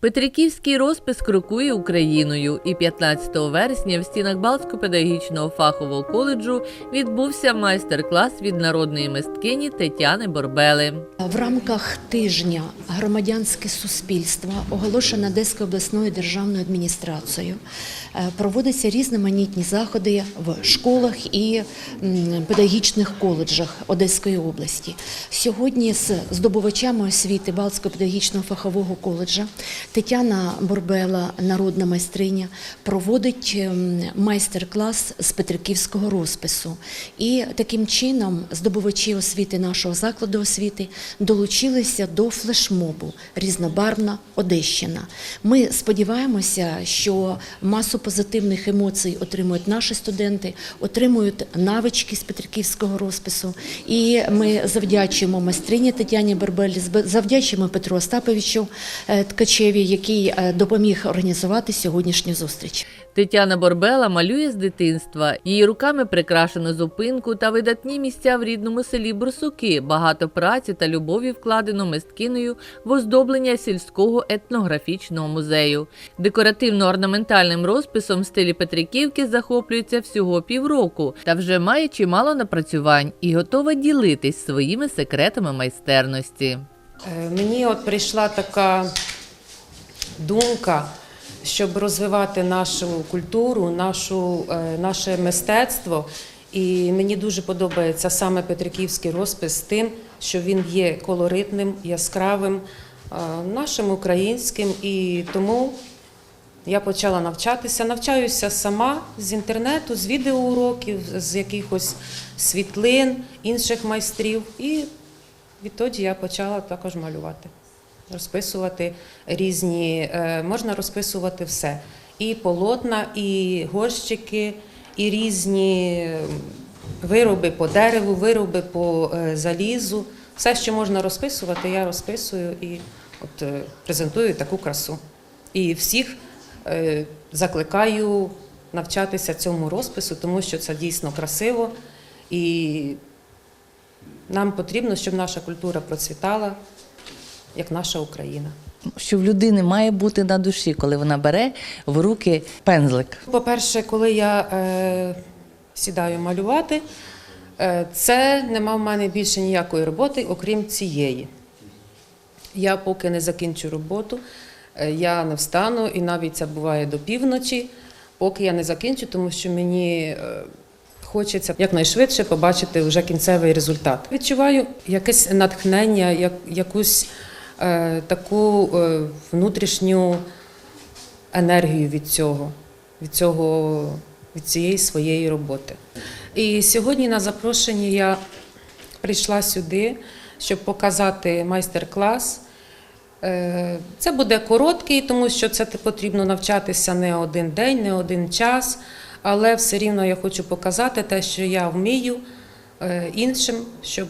Петриківський розпис крокує Україною, і 15 вересня в стінах Балтського педагогічного фахового коледжу відбувся майстер-клас від народної мисткині Тетяни Борбели. В рамках тижня громадянське суспільство, оголошене Одеською обласною державною адміністрацією, е, проводяться різноманітні заходи в школах і педагогічних коледжах Одеської області. Сьогодні з здобувачами освіти Балтського педагогічного фахового коледжа Тетяна Борбела, народна майстриня, проводить ем, майстер-клас з петриківського розпису. І таким чином здобувачі освіти нашого закладу освіти долучилися до флешмобу Різнобарвна Одещина. Ми сподіваємося, що масу позитивних емоцій отримують наші студенти, отримують навички з петриківського розпису. І ми завдячуємо майстрині Тетяні Бербелі, завдячуємо Петру Остаповичу е, Ткачеві, який е, допоміг організувати сьогоднішню зустріч. Тетяна Борбела малює з дитинства. Її руками прикрашено зупинку та видатні місця в рідному селі Бурсуки. Багато праці та любові вкладено мисткинею в оздоблення сільського етнографічного музею. Декоративно-орнаментальним розписом в стилі Петриківки захоплюється всього півроку та вже має чимало напрацювань і готова ділитись своїми секретами майстерності. Е, Мені от прийшла така думка, щоб розвивати нашу культуру, нашу, е, наше мистецтво. І мені дуже подобається саме Петриківський розпис тим, що він є колоритним, яскравим, е, нашим українським. І тому я почала навчатися. Навчаюся сама з інтернету, з відеоуроків, з якихось світлин, інших майстрів. І відтоді я почала також малювати, розписувати різні, е, можна розписувати все. І полотна, і горщики, і різні вироби по дереву, вироби по е, залізу. Все, що можна розписувати, я розписую і от, е, презентую таку красу. І всіх закликаю навчатися цьому розпису, тому що це дійсно красиво. І нам потрібно, щоб наша культура процвітала, як наша Україна. що в людини має бути на душі, коли вона бере в руки пензлик. По-перше, коли я е, сідаю малювати, е, це нема в мене більше ніякої роботи, окрім цієї. Я поки не закінчу роботу, е, я не встану, і навіть це буває до півночі, поки я не закінчу, тому що мені е, хочеться якнайшвидше побачити вже кінцевий результат. Відчуваю якесь натхнення, як, якусь таку е, внутрішню енергію від цього, від цього, від цієї своєї роботи. І сьогодні на запрошення я прийшла сюди, щоб показати майстер-клас. Е, Це буде короткий, тому що це потрібно навчатися не один день, не один час. Але все рівно я хочу показати те, що я вмію е, іншим, щоб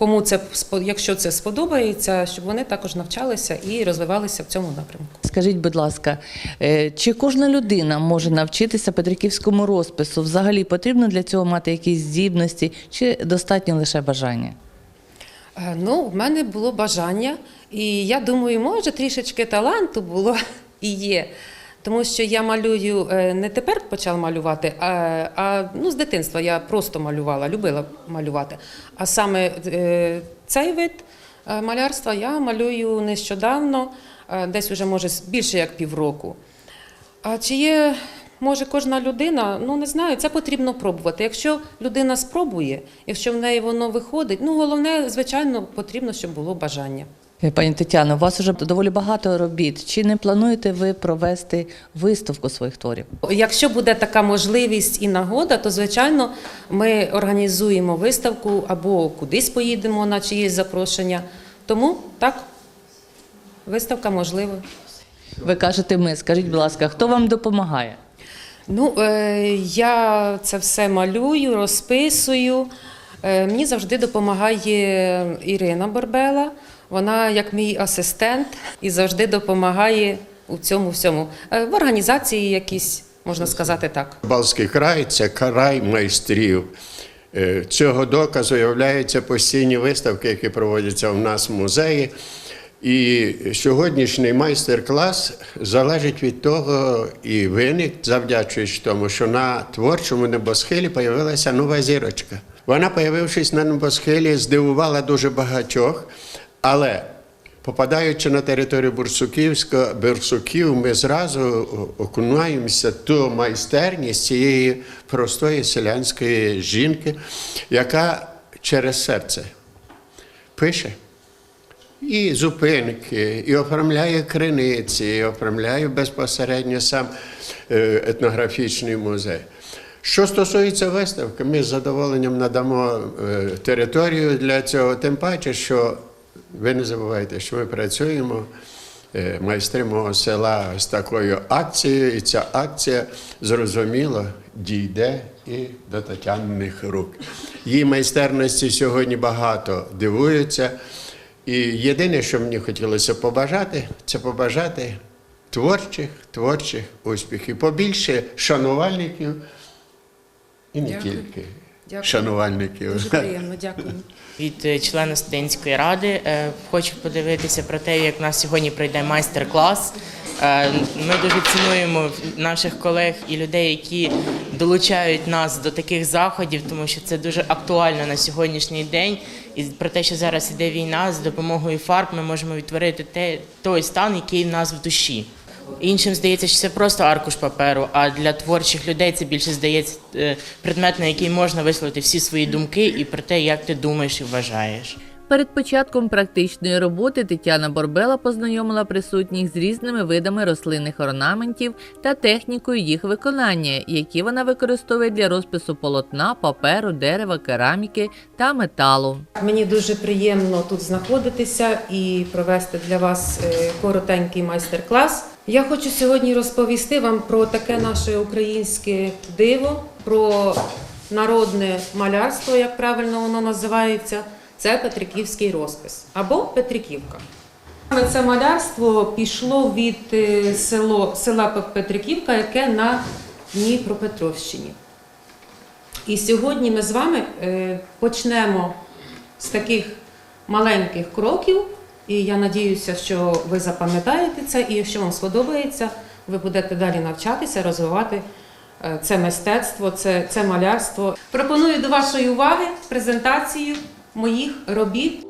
кому це якщо це сподобається, щоб вони також навчалися і розвивалися в цьому напрямку. Скажіть, будь ласка, е, чи кожна людина може навчитися петриківському розпису? Взагалі потрібно для цього мати якісь здібності, чи достатньо лише бажання? Е, Ну, в мене було бажання, і я думаю, може трішечки таланту було і є. Тому що я малюю е, не тепер почала малювати, а, а ну, з дитинства я просто малювала, любила малювати. А саме е, цей вид е, малярства я малюю нещодавно, десь вже може більше як півроку. А чи є, може, кожна людина? Ну не знаю, це потрібно пробувати. Якщо людина спробує, якщо в неї воно виходить, ну головне, звичайно, потрібно, щоб було бажання. Е, Пані Тетяно, у вас вже доволі багато робіт. Чи не плануєте ви провести виставку своїх творів? Якщо буде така можливість і нагода, то звичайно ми організуємо виставку або кудись поїдемо на чиєсь запрошення. Тому так, виставка можлива. Ви кажете ми. Скажіть, будь ласка, хто вам допомагає? Ну, е, я це все малюю, розписую. Е, мені завжди допомагає Ірина Борбела. Вона як мій асистент і завжди допомагає у цьому всьому. Е, в організації якісь, можна сказати так. Балтський край це край майстрів. Е, Цього доказу являються постійні виставки, які проводяться у нас в музеї. І сьогоднішній майстер-клас залежить від того і виник, завдячуючи тому, що на творчому небосхилі появилася нова зірочка. Вона, появившись на небосхилі, здивувала дуже багатьох, але попадаючи на територію Бурсуківська, Бурсуків, ми зразу окунаємося ту майстерність цієї простої селянської жінки, яка через серце пише і зупинки, і оформляє криниці, і оформляє безпосередньо сам е, етнографічний музей. Що стосується виставки, ми з задоволенням надамо е, територію для цього, тим паче, що ви не забувайте, що ми працюємо. е, Майстри мого села з такою акцією, і ця акція зрозуміло дійде і до Тетяниних рук. Її майстерності сьогодні багато дивуються. І єдине, що мені хотілося побажати, це побажати творчих, творчих успіхів. Побільше шанувальників і не Дякую. тільки Дякую. шанувальників. Дуже приємно, дякую. Від е, члена студентської ради е, хочу подивитися про те, як у нас сьогодні пройде майстер-клас. Е, Ми дуже цінуємо наших колег і людей, які долучають нас до таких заходів, тому що це дуже актуально на сьогоднішній день. І про те, що зараз іде війна, з допомогою фарб ми можемо відтворити те, той стан, який в нас в душі. Іншим здається, що це просто аркуш паперу, а для творчих людей це більше здається е, предмет, на який можна висловити всі свої думки і про те, як ти думаєш і вважаєш. Перед початком практичної роботи Тетяна Борбела познайомила присутніх з різними видами рослинних орнаментів та технікою їх виконання, які вона використовує для розпису полотна, паперу, дерева, кераміки та металу. Мені дуже приємно тут знаходитися і провести для вас е, коротенький майстер-клас. Я хочу сьогодні розповісти вам про таке наше українське диво, про народне малярство, як правильно воно називається. Це Петриківський розпис або Петриківка. Це малярство пішло від е, село, села Петриківка, яке на Дніпропетровщині. І сьогодні ми з вами е, почнемо з таких маленьких кроків. І я надіюся, що ви запам'ятаєте це, і якщо вам сподобається, ви будете далі навчатися, розвивати е, це мистецтво, це, це малярство. Пропоную до вашої уваги презентацію моїх робіт.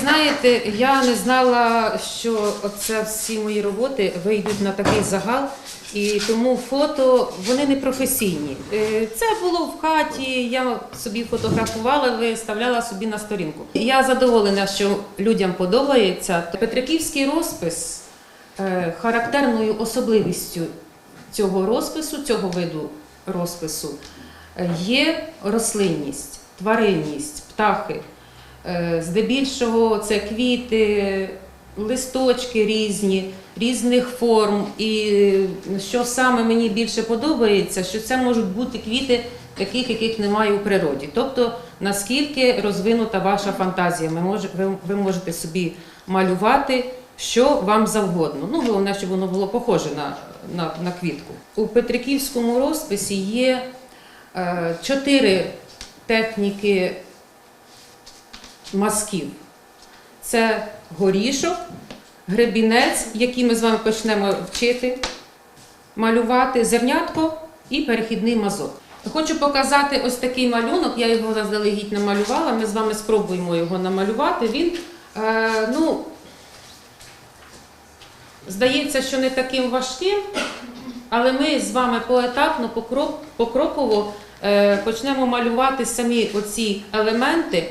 Знаєте, я не знала, що це всі мої роботи вийдуть на такий загал, і тому фото вони не професійні. Е, Це було в хаті, я собі фотографувала, виставляла собі на сторінку. Я задоволена, що людям подобається. Петриківський розпис е, характерною особливістю цього розпису, цього виду розпису е, є рослинність, тваринність, птахи. Е, Здебільшого це квіти, листочки різні, різних форм. І що саме мені більше подобається, що це можуть бути квіти, таких, яких немає у природі. Тобто, наскільки розвинута ваша фантазія, ви можете собі малювати. Що вам завгодно. Ну, головне, щоб воно було похоже на, на, на квітку. У Петриківському розписі є е, чотири техніки мазків. Це горішок, гребінець, який ми з вами почнемо вчити, малювати, зернятко і перехідний мазок. Хочу показати ось такий малюнок, я його заздалегідь намалювала. Ми з вами спробуємо його намалювати. Він, е, ну, здається, що не таким важким, але ми з вами поетапно, покроково е, почнемо малювати самі оці елементи,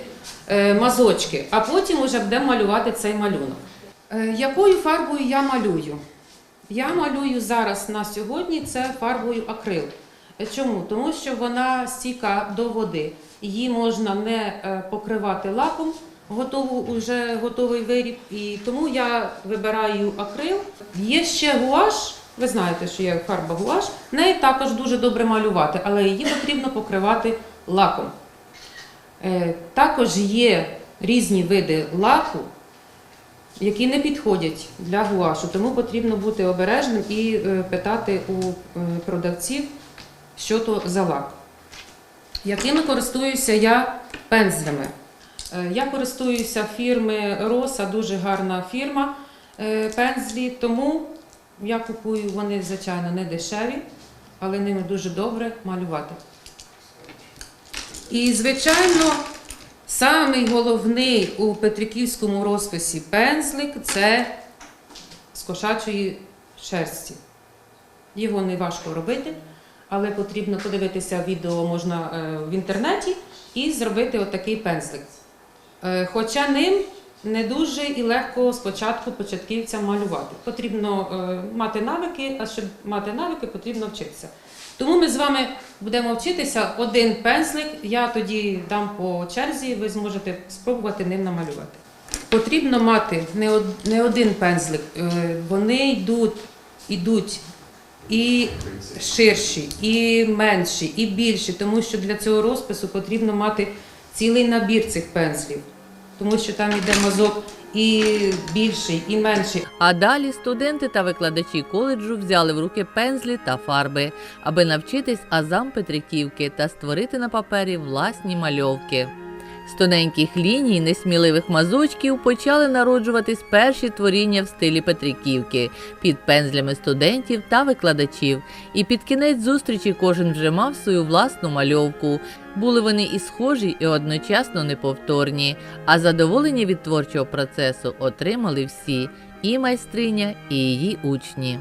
мазочки, а потім вже будемо малювати цей малюнок. Е, якою фарбою я малюю? Я малюю зараз на сьогодні це фарбою акрил. Е, Чому? Тому що вона стійка до води. Її можна не е, покривати лаком, уже готовий виріб. І тому я вибираю акрил. Є ще гуаш. Ви знаєте, що є фарба гуаш. Неї також дуже добре малювати, але її потрібно покривати лаком. Е, Також є різні види лаку, які не підходять для гуашу, тому потрібно бути обережним і е, питати у е, продавців, що то за лак. Якими користуюся я пензлями? Я користуюся фірми Роса, дуже гарна фірма пензлі, тому я купую вони, звичайно, не дешеві, але ними дуже добре малювати. І, звичайно, самий головний у Петриківському розписі пензлик це з кошачої шерсті. Його не важко робити, але потрібно подивитися відео можна е, в інтернеті і зробити отакий пензлик. Е, Хоча ним не дуже і легко спочатку початківцям малювати. Потрібно е, мати навики, а щоб мати навики, потрібно вчитися. Тому ми з вами будемо вчитися один пензлик. Я тоді дам по черзі, ви зможете спробувати ним намалювати. Потрібно мати не один пензлик, е, вони йдуть, йдуть і ширші, і менші, і більші, тому що для цього розпису потрібно мати цілий набір цих пензлів, тому що там йде мазок і більший, і менший. А далі студенти та викладачі коледжу взяли в руки пензлі та фарби, аби навчитись азам Петриківки та створити на папері власні мальовки. З тоненьких ліній несміливих мазочків почали народжуватись перші творіння в стилі Петриківки під пензлями студентів та викладачів. І під кінець зустрічі кожен вже мав свою власну мальовку. Були вони і схожі, і одночасно неповторні. А задоволення від творчого процесу отримали всі і майстриня, і її учні.